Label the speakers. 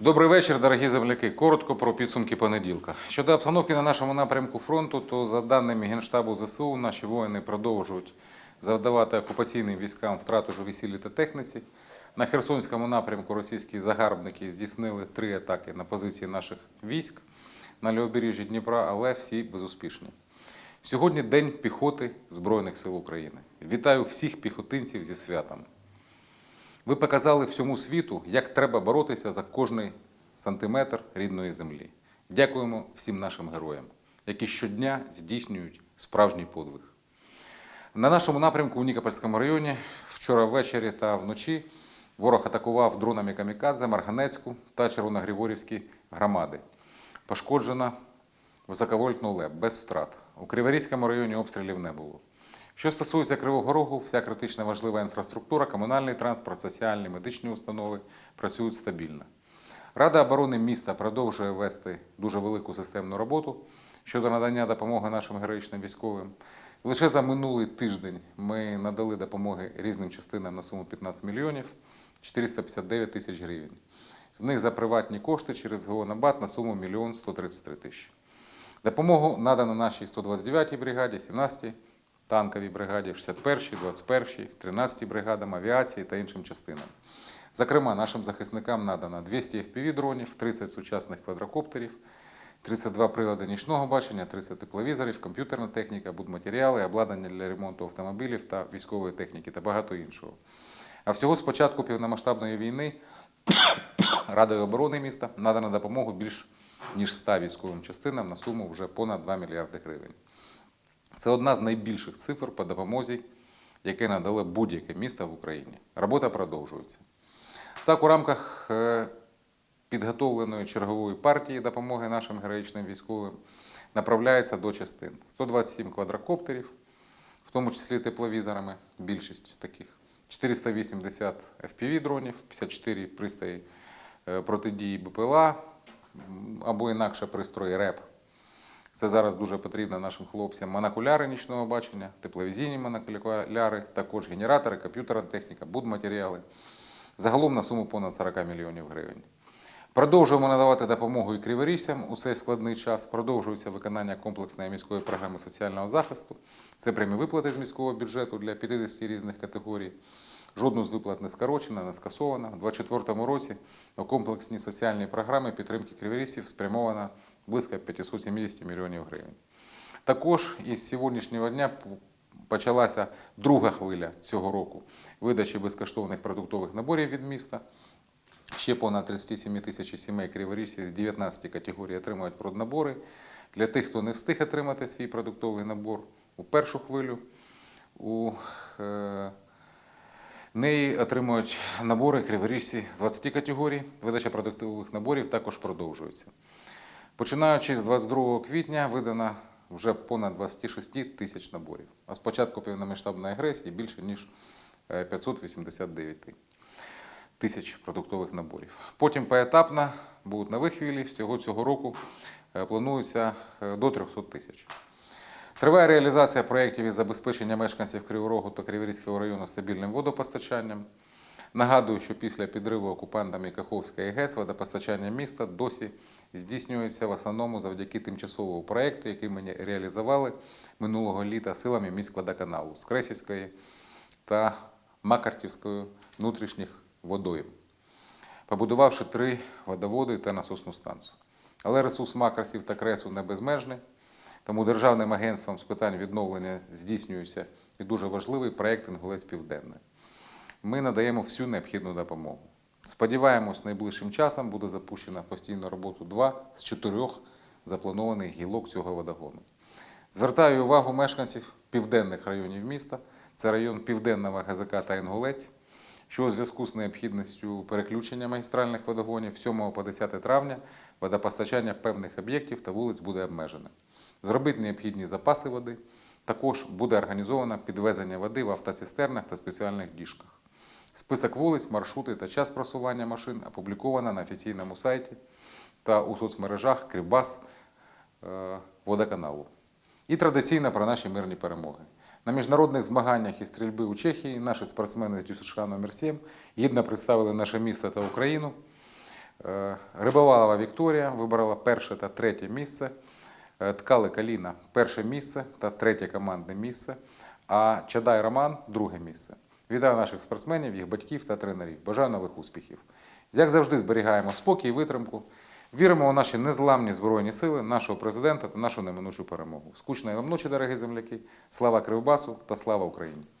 Speaker 1: Добрий вечір, дорогі земляки. Коротко про підсумки понеділка. Щодо обстановки на нашому напрямку фронту, то за даними Генштабу ЗСУ, наші воїни продовжують завдавати окупаційним військам втрату живій силі та техніці. На Херсонському напрямку російські загарбники здійснили три атаки на позиції наших військ на лівобережжі Дніпра, але всі безуспішні. Сьогодні День піхоти Збройних сил України. Вітаю всіх піхотинців зі святом. Ви показали всьому світу, як треба боротися за кожний сантиметр рідної землі. Дякуємо всім нашим героям, які щодня здійснюють справжній подвиг. На нашому напрямку у Нікопольському районі вчора ввечері та вночі ворог атакував дронами Камікадзе, Марганецьку та Червоногригорівські громади. Пошкоджена високовольтну ЛЕП без втрат. У Криворізькому районі обстрілів не було. Що стосується Кривого Рогу, вся критично важлива інфраструктура, комунальний транспорт, соціальні, медичні установи працюють стабільно. Рада оборони міста продовжує вести дуже велику системну роботу щодо надання допомоги нашим героїчним військовим. Лише за минулий тиждень ми надали допомоги різним частинам на суму 15 мільйонів 459 тисяч гривень. З них за приватні кошти через ГО «Набат» на суму 1 мільйон 133 тисячі. Допомогу надано нашій 129-й бригаді, 17-й танковій бригаді, 61-й, 21-й, 13-й бригадам авіації та іншим частинам. Зокрема, нашим захисникам надано 200 FPV-дронів, 30 сучасних квадрокоптерів, 32 прилади нічного бачення, 30 тепловізорів, комп'ютерна техніка, будматеріали, обладнання для ремонту автомобілів та військової техніки та багато іншого. А всього з початку повномасштабної війни Радою оборони міста надано допомогу більш ніж 100 військовим частинам на суму вже понад 2 мільярди гривень. Це одна з найбільших цифр по допомозі, яке надало будь-яке місто в Україні. Робота продовжується. Так, у рамках е, підготовленої чергової партії допомоги нашим героїчним військовим направляється до частин 127 квадрокоптерів, в тому числі тепловізорами, більшість таких, 480 FPV-дронів, 54 пристрої е, протидії БПЛА або інакше пристрої РЕП. Це зараз дуже потрібно нашим хлопцям. Монокуляри нічного бачення, тепловізійні монокуляри, також генератори, комп'ютерна техніка, будматеріали. Загалом на суму понад 40 мільйонів гривень. Продовжуємо надавати допомогу і криворіжцям у цей складний час. Продовжується виконання комплексної міської програми соціального захисту. Це прямі виплати з міського бюджету для 50 різних категорій. Жодну з виплат не скорочено, не скасовано. У 2024 році у комплексні соціальні програми підтримки криворіжців спрямовано близько 570 мільйонів гривень. Також із сьогоднішнього дня почалася друга хвиля цього року видачі безкоштовних продуктових наборів від міста. Ще понад 37 тисяч сімей криворіжців з 19 категорій отримують проднабори. Для тих, хто не встиг отримати свій продуктовий набор у першу хвилю, у е, неї отримують набори криворіжці з 20 категорій. Видача продуктових наборів також продовжується. Починаючи з 22 квітня видано вже понад 26 тисяч наборів. А з початку повномасштабної агресії більше ніж е, 589 тисяч продуктових наборів. Потім поетапно будуть нові хвилі. Всього цього року е, планується е, до 300 тисяч. Триває реалізація проєктів із забезпечення мешканців Кривого Рогу та Криворізького району стабільним водопостачанням. Нагадую, що після підриву окупантами Каховської ГЕС водопостачання міста досі здійснюється в основному завдяки тимчасовому проєкту, який ми реалізували минулого літа силами міськводоканалу з Кресівської та Макартівської внутрішніх водойм, побудувавши три водоводи та насосну станцію. Але ресурс Макарсів та Кресу не безмежний, тому Державним агентством з питань відновлення здійснюється і дуже важливий проєкт «Інгулець Південне» ми надаємо всю необхідну допомогу. Сподіваємось, найближчим часом буде запущена постійну роботу два з чотирьох запланованих гілок цього водогону. Звертаю увагу мешканців південних районів міста, це район Південного ГЗК та Інгулець, що у зв'язку з необхідністю переключення магістральних водогонів 7 по 10 травня водопостачання певних об'єктів та вулиць буде обмежене. Зробити необхідні запаси води. Також буде організовано підвезення води в автоцистернах та спеціальних діжках. Список вулиць, маршрути та час просування машин опубліковано на офіційному сайті та у соцмережах Кривбас е, водоканалу. І традиційно про наші мирні перемоги. На міжнародних змаганнях із стрільби у Чехії наші спортсмени з ДЮСШ номер 7 гідно представили наше місто та Україну. Е, Рибовалова Вікторія вибрала перше та третє місце. Е, Ткали Каліна перше місце та третє командне місце. А Чадай Роман друге місце. Вітаю наших спортсменів, їх батьків та тренерів. Бажаю нових успіхів. Як завжди, зберігаємо спокій і витримку. Віримо у наші незламні збройні сили, нашого президента та нашу неминучу перемогу. Скучної вам ночі, дорогі земляки. Слава Кривбасу та слава Україні!